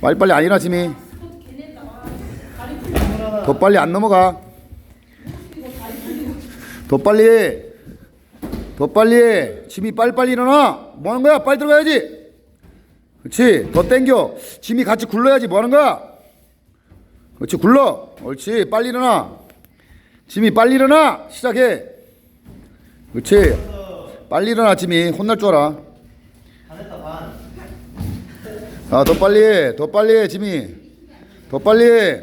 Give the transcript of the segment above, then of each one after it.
빨리빨리 안 일어나 지미. 더 빨리 안 넘어가. 더 빨리 더 빨리 지미 빨리빨리 일어나. 뭐 하는 거야? 빨리 들어가야지. 그렇지? 더 땡겨. 지미 같이 굴러야지. 뭐 하는 거야? 그렇지 굴러. 옳지 빨리 일어나. 지미 빨리 일어나. 시작해. 그렇지? 빨리 일어나 지미. 혼날 줄 알아 반했다 반. 아, 더 빨리 해. 더 빨리 해, 지미. 더 빨리 해.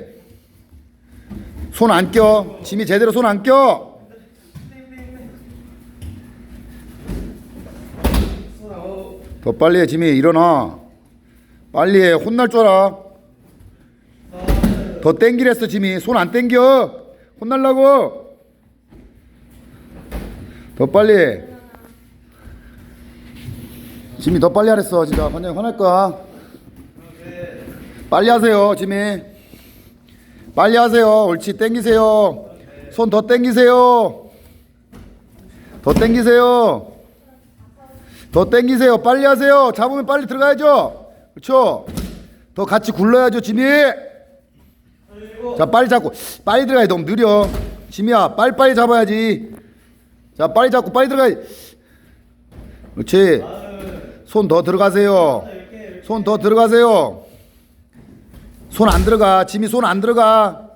손 안 껴. 지미 제대로 손 안 껴. 더 빨리 해, 지미. 일어나. 빨리 해. 혼날 줄 알아. 더 땡기랬어, 지미. 손 안 땡겨. 혼날라고. 더 빨리 해. 지미 더 빨리 하랬어. 진짜 완전히 화날 거야. 빨리 하세요, 지미. 빨리 하세요. 옳지, 땡기세요. 손 더 땡기세요. 더 땡기세요. 더 땡기세요. 빨리 하세요. 잡으면 빨리 들어가야죠. 그렇죠? 더 같이 굴러야죠, 지미. 자, 빨리 잡고 빨리 들어가야 돼. 너무 느려. 지미야, 빨리빨리 잡아야지. 자, 빨리 잡고 빨리 들어가야지. 그렇지. 손 더 들어가세요. 손 더 들어가세요. 손 안 들어가. 지미 손안 들어가.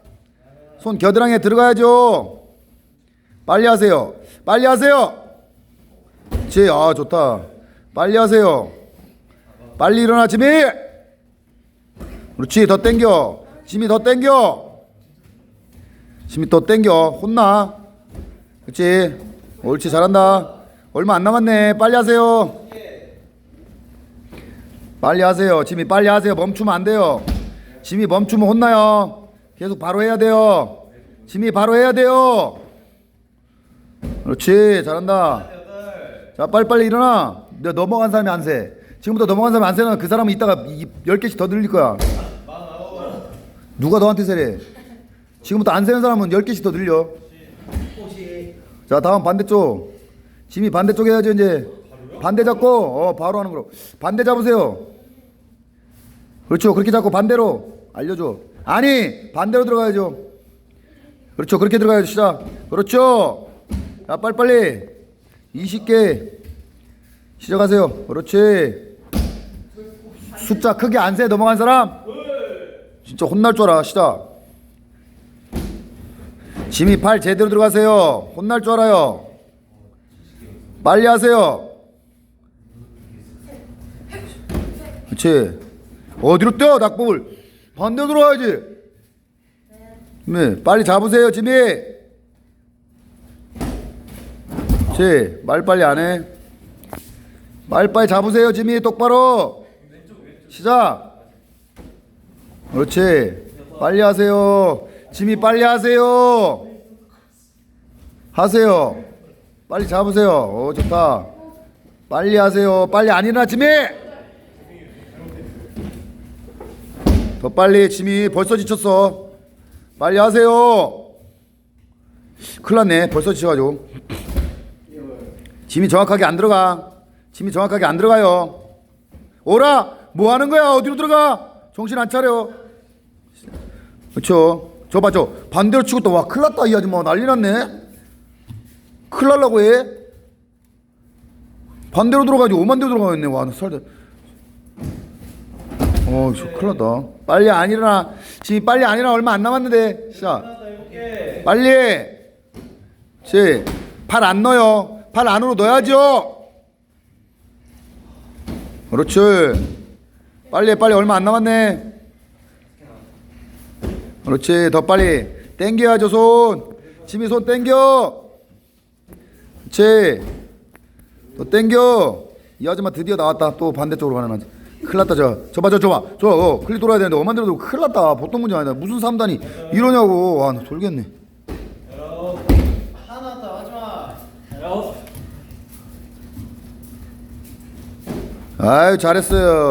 손 겨드랑이에 들어가야죠. 빨리 하세요. 빨리 하세요. 지, 아 좋다. 빨리 하세요. 빨리 일어나 지미. 그렇지. 더 땡겨. 지미 더 땡겨. 지미 더 땡겨. 혼나. 그렇지. 옳지 잘한다. 얼마 안 남았네. 빨리 하세요. 빨리 하세요. 지미 빨리 하세요. 멈추면 안 돼요. 지미 멈추면 혼나요. 계속 바로 해야 돼요. 지미 바로 해야 돼요. 그렇지. 잘한다. 자, 빨리빨리 일어나. 너 넘어간 사람이 안 세. 지금부터 넘어간 사람이 안 세면 그 사람은 이따가 이- 열 개씩 더 늘릴 거야. 누가 너한테 세래? 지금부터 안 세는 사람은 열 개씩 더 늘려. 자, 다음 반대쪽. 지미 반대쪽 해야죠, 이제. 반대 잡고, 어, 바로 하는 거로. 반대 잡으세요. 그렇죠. 그렇게 잡고 반대로 알려줘. 아니, 반대로 들어가야죠. 그렇죠. 그렇게 들어가야죠. 시작. 그렇죠. 자, 빨리빨리. 20개. 시작하세요. 그렇지. 숫자 크게 안 세. 넘어간 사람? 진짜 혼날 줄 알아. 시작. 지미 팔 제대로 들어가세요. 혼날 줄 알아요. 빨리 하세요. 그렇지. 어디로 뛰어 낙법을 반대로 들어와야지. 네, 빨리 잡으세요, 지미. 그렇지. 말 빨리 안 해. 말 빨리 잡으세요, 지미. 똑바로. 시작. 그렇지. 빨리 하세요. 지미 빨리 하세요. 하세요. 빨리 잡으세요. 오, 좋다. 빨리 하세요. 빨리 안 일어나, 지미. 더 빨리, 지미. 벌써 지쳤어. 빨리 하세요. 큰일 났네. 벌써 지쳐가지고. 짐이 정확하게 안 들어가. 짐이 정확하게 안 들어가요. 오라! 뭐 하는 거야? 어디로 들어가? 정신 안 차려. 그쵸. 저 봐, 저. 반대로 치고 또 와. 큰일 났다, 이 아줌마. 난리 났네. 큰일 날라고 해. 반대로 들어가지고 오만 대로 들어가겠네. 와, 나 살다. 어, 저 큰일 났다. 빨리 안 일어나. 지금 빨리 안 일어나. 얼마 안 남았는데. 시작. 빨리 해. 지. 팔 안 넣어요. 팔 안으로 넣어야죠. 그렇지. 빨리 해, 빨리 얼마 안 남았네. 그렇지. 더 빨리. 땡겨야죠, 손. 지미 손 땡겨. 그렇지. 더 땡겨. 이 아줌마 드디어 나왔다. 또 반대쪽으로 가는 아줌마. 큰일 났다, 저. 저 봐, 저, 저 봐. 저, 어, 클릭 돌아야 되는데, 어만 들어도 큰일 났다. 보통 문제 아니다. 무슨 삼단이 이러냐고. 와, 나 돌겠네. 열아홉. 하나 더 하지 마. 열아홉. 아유, 잘했어요.